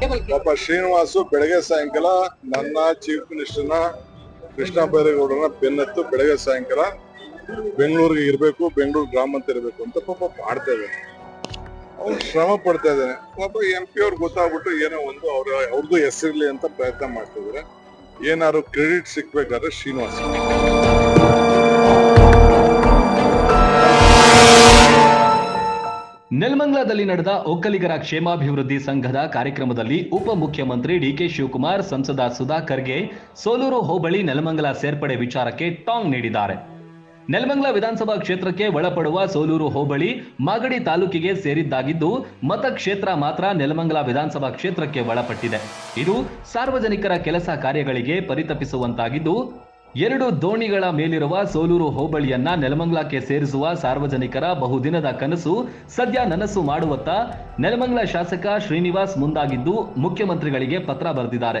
ಪಾಪ ಶ್ರೀನಿವಾಸು ಬೆಳಗ್ಗೆ ಸಾಯಂಕಾಲ ನನ್ನ ಚೀಫ್ ಮಿನಿಸ್ಟರ್ನ ಕೃಷ್ಣ ಬೈರೇಗೌಡರನ್ನ ಬೆನ್ನತ್ತು ಬೆಳಗ್ಗೆ ಸಾಯಂಕಾಲ ಬೆಂಗಳೂರಿಗೆ ಇರಬೇಕು, ಬೆಂಗಳೂರು ಗ್ರಾಮಾಂತರ ಇರಬೇಕು ಅಂತ ಪಾಪ ಮಾಡ್ತಾ ಇದ್ದಾನೆ ಅವ್ರು ಶ್ರಮ ಪಡ್ತಾ ಇದ್ದಾನೆ ಪಾಪ ಎಂ ಪಿ ಅವ್ರು ಗೊತ್ತಾಗ್ಬಿಟ್ಟು ಏನೋ ಒಂದು ಅವ್ರ ಅವ್ರದ್ದು ಹೆಸರಿರ್ಲಿ ಅಂತ ಪ್ರಯತ್ನ ಮಾಡ್ತಿದ್ದಾರೆ ಏನಾದ್ರು ಕ್ರೆಡಿಟ್ ಸಿಕ್ಬೇಕಾದ್ರೆ ಶ್ರೀನಿವಾಸ್ ನೆಲಮಂಗಲದಲ್ಲಿ ನಡೆದ ಒಕ್ಕಲಿಗರ ಕ್ಷೇಮಾಭಿವೃದ್ಧಿ ಸಂಘದ ಕಾರ್ಯಕ್ರಮದಲ್ಲಿ ಉಪಮುಖ್ಯಮಂತ್ರಿ ಡಿಕೆ ಶಿವಕುಮಾರ್, ಸಂಸದ ಸುಧಾಕರ್ಗೆ ಸೋಲೂರು ಹೋಬಳಿ ನೆಲಮಂಗಲ ಸೇರ್ಪಡೆ ವಿಚಾರಕ್ಕೆ ಟಾಂಗ್ ನೀಡಿದ್ದಾರೆ. ನೆಲಮಂಗಲ ವಿಧಾನಸಭಾ ಕ್ಷೇತ್ರಕ್ಕೆ ಒಳಪಡುವ ಸೋಲೂರು ಹೋಬಳಿ ಮಾಗಡಿ ತಾಲೂಕಿಗೆ ಸೇರಿದ್ದಾಗಿದ್ದು, ಮತಕ್ಷೇತ್ರ ಮಾತ್ರ ನೆಲಮಂಗಲ ವಿಧಾನಸಭಾ ಕ್ಷೇತ್ರಕ್ಕೆ ಒಳಪಟ್ಟಿದೆ. ಇದು ಸಾರ್ವಜನಿಕರ ಕೆಲಸ ಕಾರ್ಯಗಳಿಗೆ ಪರಿತಪಿಸುವಂತಾಗಿದ್ದು ಎರಡು ದೋಣಿಗಳ ಮೇಲಿರುವ ಸೋಲೂರು ಹೋಬಳಿಯನ್ನ ನೆಲಮಂಗಲಕ್ಕೆ ಸೇರಿಸುವ ಸಾರ್ವಜನಿಕರ ಬಹುದಿನದ ಕನಸು ಸದ್ಯ ನನಸು ಮಾಡುವತ್ತ ನೆಲಮಂಗ್ಲ ಶಾಸಕ ಶ್ರೀನಿವಾಸ್ ಮುಂದಾಗಿದ್ದು ಮುಖ್ಯಮಂತ್ರಿಗಳಿಗೆ ಪತ್ರ ಬರೆದಿದ್ದಾರೆ.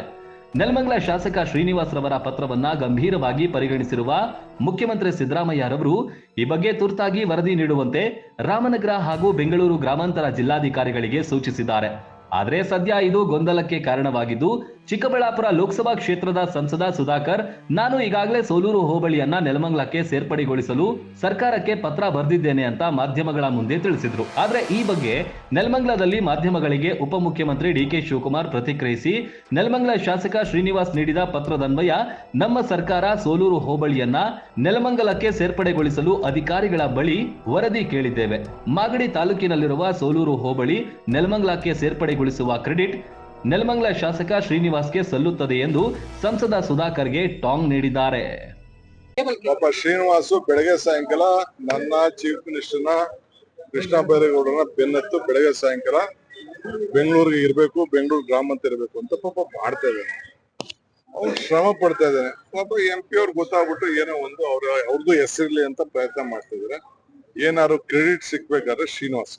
ನೆಲಮಂಗ್ಲ ಶಾಸಕ ಶ್ರೀನಿವಾಸ್ ರವರ ಪತ್ರವನ್ನ ಗಂಭೀರವಾಗಿ ಪರಿಗಣಿಸಿರುವ ಮುಖ್ಯಮಂತ್ರಿ ಸಿದ್ದರಾಮಯ್ಯರವರು ಈ ಬಗ್ಗೆ ತುರ್ತಾಗಿ ವರದಿ ನೀಡುವಂತೆ ರಾಮನಗರ ಹಾಗೂ ಬೆಂಗಳೂರು ಗ್ರಾಮಾಂತರ ಜಿಲ್ಲಾಧಿಕಾರಿಗಳಿಗೆ ಸೂಚಿಸಿದ್ದಾರೆ. ಆದರೆ ಸದ್ಯ ಇದು ಗೊಂದಲಕ್ಕೆ ಕಾರಣವಾಗಿದ್ದು ಚಿಕ್ಕಬಳ್ಳಾಪುರ ಲೋಕಸಭಾ ಕ್ಷೇತ್ರದ ಸಂಸದ ಸುಧಾಕರ್, ನಾನು ಈಗಾಗಲೇ ಸೋಲೂರು ಹೋಬಳಿಯನ್ನ ನೆಲಮಂಗಲಕ್ಕೆ ಸೇರ್ಪಡೆಗೊಳಿಸಲು ಸರ್ಕಾರಕ್ಕೆ ಪತ್ರ ಬರೆದಿದ್ದೇನೆ ಅಂತ ಮಾಧ್ಯಮಗಳ ಮುಂದೆ ತಿಳಿಸಿದ್ರು. ಆದ್ರೆ ಈ ಬಗ್ಗೆ ನೆಲಮಂಗಲದಲ್ಲಿ ಮಾಧ್ಯಮಗಳಿಗೆ ಉಪಮುಖ್ಯಮಂತ್ರಿ ಡಿಕೆ ಶಿವಕುಮಾರ್ ಪ್ರತಿಕ್ರಿಯಿಸಿ, ನೆಲಮಂಗಲ ಶಾಸಕ ಶ್ರೀನಿವಾಸ್ ನೀಡಿದ ಪತ್ರದನ್ವಯ ನಮ್ಮ ಸರ್ಕಾರ ಸೋಲೂರು ಹೋಬಳಿಯನ್ನ ನೆಲಮಂಗಲಕ್ಕೆ ಸೇರ್ಪಡೆಗೊಳಿಸಲು ಅಧಿಕಾರಿಗಳ ಬಳಿ ವರದಿ ಕೇಳಿದ್ದೇವೆ. ಮಾಗಡಿ ತಾಲೂಕಿನಲ್ಲಿರುವ ಸೋಲೂರು ಹೋಬಳಿ ನೆಲಮಂಗಲಕ್ಕೆ ಸೇರ್ಪಡೆಗೊಳಿಸುವ ಕ್ರೆಡಿಟ್ ನೆಲಮಂಗಲ ಶಾಸಕ ಶ್ರೀನಿವಾಸ್ಗೆ ಸಲ್ಲುತ್ತದೆ ಎಂದು ಸಂಸದ ಸುಧಾಕರ್ಗೆ ಟಾಂಗ್ ನೀಡಿದ್ದಾರೆ. ಪಾಪ ಶ್ರೀನಿವಾಸು ಬೆಳಗ್ಗೆ ಸಾಯಂಕಾಲ ನನ್ನ ಚೀಫ್ ಮಿನಿಸ್ಟರ್ನ ಕೃಷ್ಣ ಬೈರೇಗೌಡರನ್ನ ಬೆನ್ನತ್ತು ಬೆಳಗ್ಗೆ ಸಾಯಂಕಾಲ ಬೆಂಗಳೂರಿಗೆ ಇರಬೇಕು, ಬೆಂಗಳೂರು ಗ್ರಾಮಂತ ಇರಬೇಕು ಅಂತ ಪಾಪ ಮಾಡ್ತಾ ಇದ್ದಾನೆ. ಅವ್ರು ಶ್ರಮ ಪಡ್ತಾ ಇದ್ದಾನೆ. ಪಾಪ ಎಂ ಪಿ ಅವ್ರು ಗೊತ್ತಾಗ್ಬಿಟ್ಟು ಏನೋ ಒಂದು ಅವ್ರ ಅವ್ರದ್ದು ಹೆಸರಿರ್ಲಿ ಅಂತ ಪ್ರಯತ್ನ ಮಾಡ್ತಾ ಇದಾರೆ ಏನಾದ್ರು ಕ್ರೆಡಿಟ್ ಸಿಕ್ಬೇಕಾದ್ರೆ ಶ್ರೀನಿವಾಸ್.